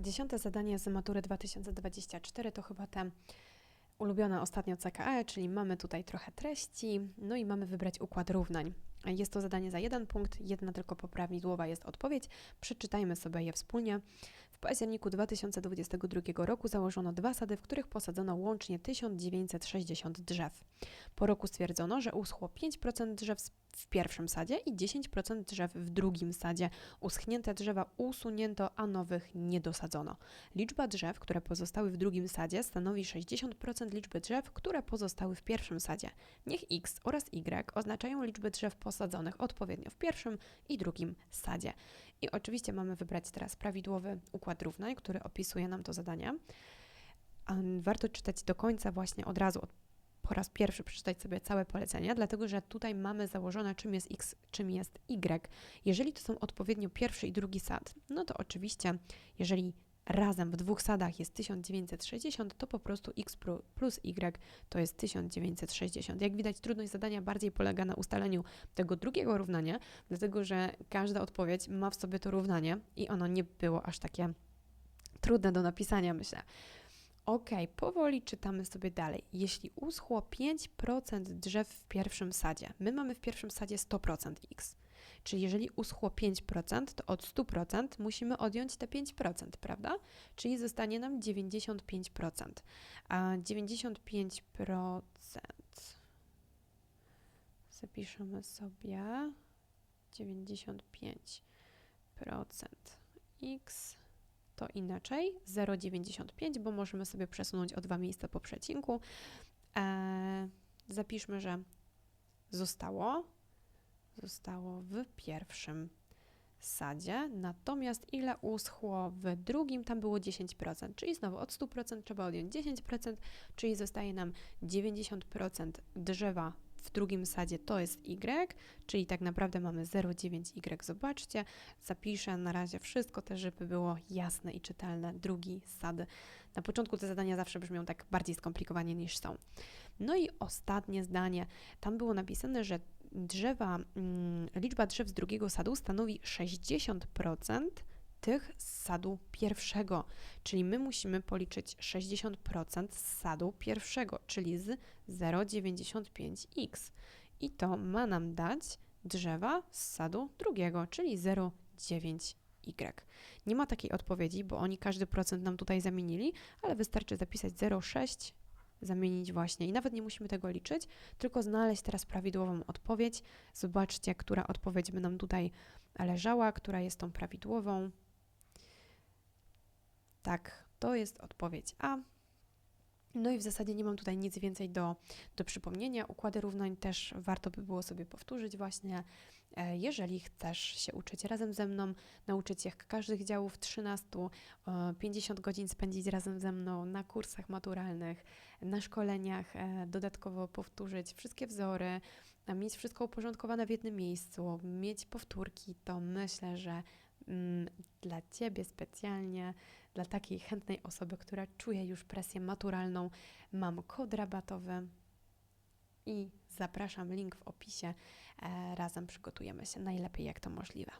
Dziesiąte zadanie z matury 2024 to chyba te ulubione ostatnio CKE, czyli mamy tutaj trochę treści, no i mamy wybrać układ równań. Jest to zadanie za jeden punkt, jedna tylko poprawidłowa jest odpowiedź. Przeczytajmy sobie je wspólnie. W październiku 2022 roku założono dwa sady, w których posadzono łącznie 1960 drzew. Po roku stwierdzono, że uschło 5% drzew w pierwszym sadzie i 10% drzew w drugim sadzie. Uschnięte drzewa usunięto, a nowych nie dosadzono. Liczba drzew, które pozostały w drugim sadzie, stanowi 60% liczby drzew, które pozostały w pierwszym sadzie. Niech x oraz y oznaczają liczbę drzew posadzonych odpowiednio w pierwszym i drugim sadzie. I oczywiście mamy wybrać teraz prawidłowy układ równań, który opisuje nam to zadanie. Warto czytać do końca właśnie od razu, od po raz pierwszy przeczytać sobie całe polecenie, dlatego że tutaj mamy założone, czym jest x, czym jest y. Jeżeli to są odpowiednio pierwszy i drugi sad, no to oczywiście, jeżeli razem w dwóch sadach jest 1960, to po prostu x plus y to jest 1960. Jak widać, trudność zadania bardziej polega na ustaleniu tego drugiego równania, dlatego że każda odpowiedź ma w sobie to równanie i ono nie było aż takie trudne do napisania, myślę. Ok, powoli czytamy sobie dalej. Jeśli uschło 5% drzew w pierwszym sadzie, my mamy w pierwszym sadzie 100% x. Czyli jeżeli uschło 5%, to od 100% musimy odjąć te 5%, prawda? Czyli zostanie nam 95%. A 95% zapiszemy sobie 95% x to inaczej 0,95, bo możemy sobie przesunąć o dwa miejsca po przecinku. E, zapiszmy, że zostało, zostało w pierwszym sadzie, natomiast ile uschło w drugim, tam było 10%, czyli znowu od 100% trzeba odjąć 10%, czyli zostaje nam 90% drzewa w drugim sadzie to jest y, czyli tak naprawdę mamy 0,9y. Zobaczcie, zapiszę na razie wszystko też, żeby było jasne i czytelne. Drugi sad. Na początku te zadania zawsze brzmią tak bardziej skomplikowanie niż są. No i ostatnie zdanie. Tam było napisane, że drzewa, mm, liczba drzew z drugiego sadu stanowi 60% tych z sadu pierwszego, czyli my musimy policzyć 60% z sadu pierwszego, czyli z 0,95x. I to ma nam dać drzewa z sadu drugiego, czyli 0,9y. Nie ma takiej odpowiedzi, bo oni każdy procent nam tutaj zamienili, ale wystarczy zapisać 0,6 zamienić właśnie i nawet nie musimy tego liczyć, tylko znaleźć teraz prawidłową odpowiedź. Zobaczcie, która odpowiedź by nam tutaj leżała, która jest tą prawidłową. Tak, to jest odpowiedź A. No i w zasadzie nie mam tutaj nic więcej do, do przypomnienia. Układy równań też warto by było sobie powtórzyć właśnie. E, jeżeli chcesz się uczyć razem ze mną, nauczyć się każdych działów 13, 50 godzin spędzić razem ze mną na kursach maturalnych, na szkoleniach, e, dodatkowo powtórzyć wszystkie wzory, mieć wszystko uporządkowane w jednym miejscu, mieć powtórki, to myślę, że dla Ciebie specjalnie, dla takiej chętnej osoby, która czuje już presję maturalną, mam kod rabatowy i zapraszam, link w opisie. E, razem przygotujemy się najlepiej jak to możliwe.